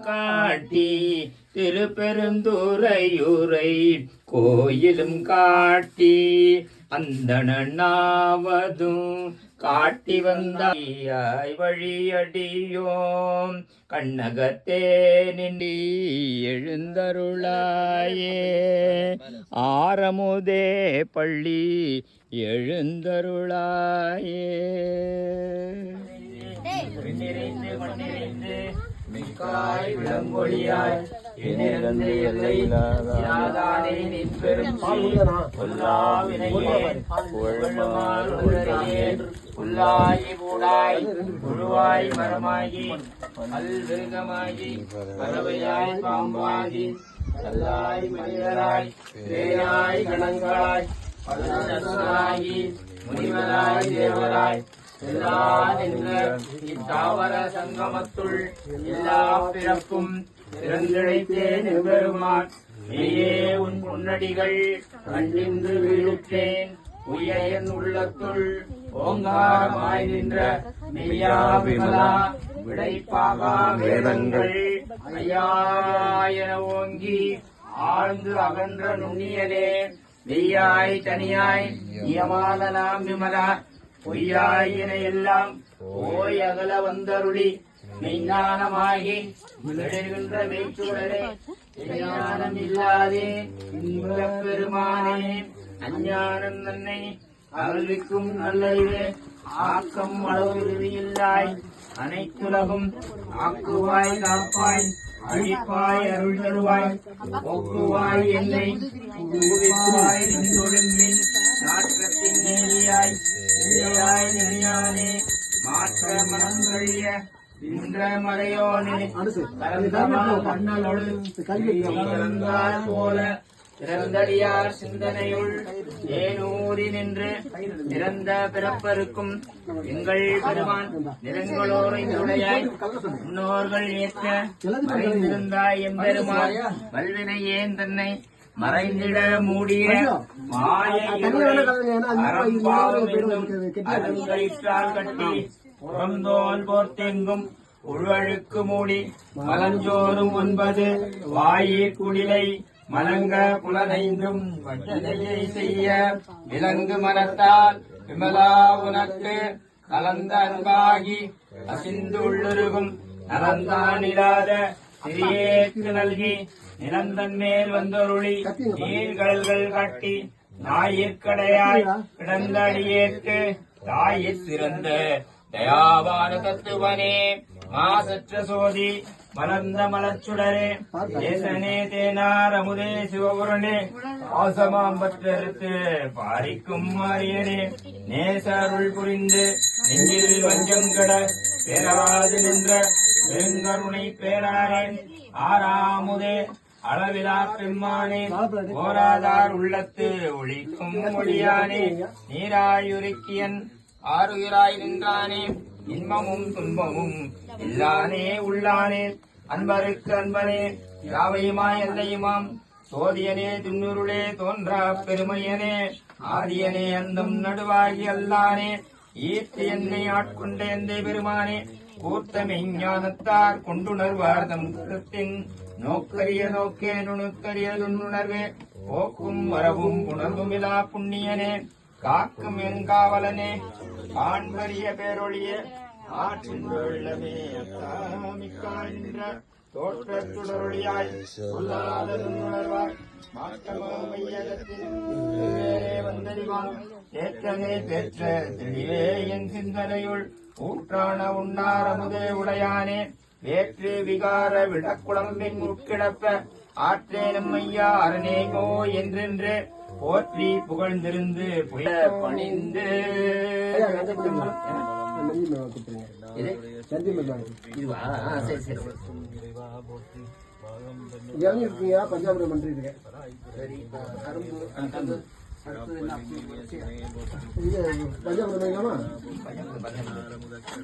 காட்டி திருப்பெருந்துறையூரை கோயிலும் காட்டி அந்தணனாவதும் காட்டி வந்தாய் வழியடியோம். கண்ணகத்தே நின்றி எழுந்தருளாயே. ஆரமுதே பள்ளி எழுந்தருளாயே. மிக்காய் விளங்கொழியாய். எண்ணிறந்து எல்லை இல்லாதானே நின்பெரும் பொல்லா வினையே புகழுமாறு உலகையே புல்லாயி பூடாய். புழுவாய் மரமாகி. பல்விருகமாகி பறவையாய் பாம்பாகி. கல்லாய் மனிதராய். பேயாய் கணங்களாய் பல்லாகி முனிவராய் தேவராய். எல்லா நின்ற இத்தாவர சங்கமத்துள் எல்லா பிறப்பும் பிறந்திழைத்தேன் பெருமான் நீயே உன் பொன்னடிகள் கண்டிந்து வீழுற்றேன் உயன் உள்ளத்துள் ஓங்காரமாய் நின்ற மெய்யா விமலா விடைப்பாகா வேதங்கள். ஐயாயன ஓங்கி ஆழ்ந்து அகன்ற நுண்ணியனே மெய்யாய் தனியாய் நியமான நாம் விமலா. பொய்யாயின எல்லாம் ஓய் அகல வந்தருளி மெய்ஞானமாகி விளைகின்ற மெய்ச்சுடரே ஞானம் இல்லாதே இன்பப் பெருமானே அஞ்ஞானம் தன்னை அகழ்விக்கும் நல்லறிவே ஆக்கம் அளவுறுதியில்லாய் அனைத்துலகும் ஆக்குவாய் காப்பாய் அழிப்பாய் அருள் தருவாய் போக்குவாய் என்னை ஊவிப்பாய் நாற்றத்தின் நேரியாய் நின்ற கலந்தார் போல. பிறந்தடியார் சிந்தனையுள் ஏனூரி நின்று பிறந்த பிறப்பருக்கும் எங்கள் பெருமான் முன்னோர்கள் ஏற்ற மறைந்திருந்தாய் எம்பெருமான். வல்வினை ஏன் தன்னை மறைந்திட மூடிய மாய கட்டி புறந்தோல் போர்த்தெங்கும் உள்வழுக்கு மூடி மலஞ்சோறும் ஒன்பது வாயிற் குடிலை மலங்க புலனைந்தும் வஞ்சனையை செய்ய விலங்கு மனத்தால் விமலா உனக்கு கலந்த அன்பாகி அசிந்து உள்ளுருகும். நலந்தானிடாத சிறியேற்கு நல்கி நிலந்தன் மேல் வந்தொருளி நீர்கடல்கள் காட்டி ஞாயிற்கடையாய் கிடந்த அடியேற்கு தாயிற் சிறந்த தயாவான தத்துவனே மாசற்ற சோதி மலர்ந்த மலச்சுடரே தேசனே தேனார் அமுதே சிவபுரனே. பாசமாம் பாரிக்கும் மாறியனே நேசருள் புரிந்து நெஞ்சில் வஞ்சம் கட பேராது நின்ற பெருங்கருணை பேராரே ஆறாமுதே அளவிலா பெம்மானே. போராதார் உள்ளத்து ஒழிக்கும் மொழியானே. நீராயுருக்கியன் ஆறுகிறாய் நின்றானே. இன்பமும் துன்பமும். இல்லானே உள்ளானே. அன்பருக்கு அன்பனே. யாவையுமா எல்லையுமாம் சோதியனே துன்னுருளே தோன்றா பெருமையனே. ஆதியனே அந்தம் நடுவாகி அல்லானே. ஈர்த்து என்னை ஆட்கொண்ட எந்தை பெருமானே. கூர்த்த மெய்ஞானத்தார் கொண்டுணர்வார் தம் கருத்தின். நோக்கரிய நோக்கே நுணுக்கரிய நுண்ணுணர்வே. போக்கும் வரவும் உணர்வுமிலா புண்ணியனே. காக்கும் எங்காவலனே ஆண்மறிய பேரொழிய ஆற்றின் வெள்ளமே அத்தாமிக்கான்ற தோற்றத்துடரொழியாய் சொல்லாத உணர்வாய். மாற்றமோ வந்தறிவான் தேற்றமே பெற்ற தெளிவே என் சிந்தனையுள். ஊற்றான உண்ணாரமுதே உடையானே. வேற்று விகார விடக்குழம்பின் உட்கிடப்ப ஆற்றேனும் ஐயா அரணேகோ என்றென்று. போற்றி புகழ்ந்திருந்து புய பணிந்து இது? இதுவா? சரி சரி இருக்கீங்க பஞ்சாபுரம் பண்றீங்க பஞ்சாபுரம் பஞ்சம்.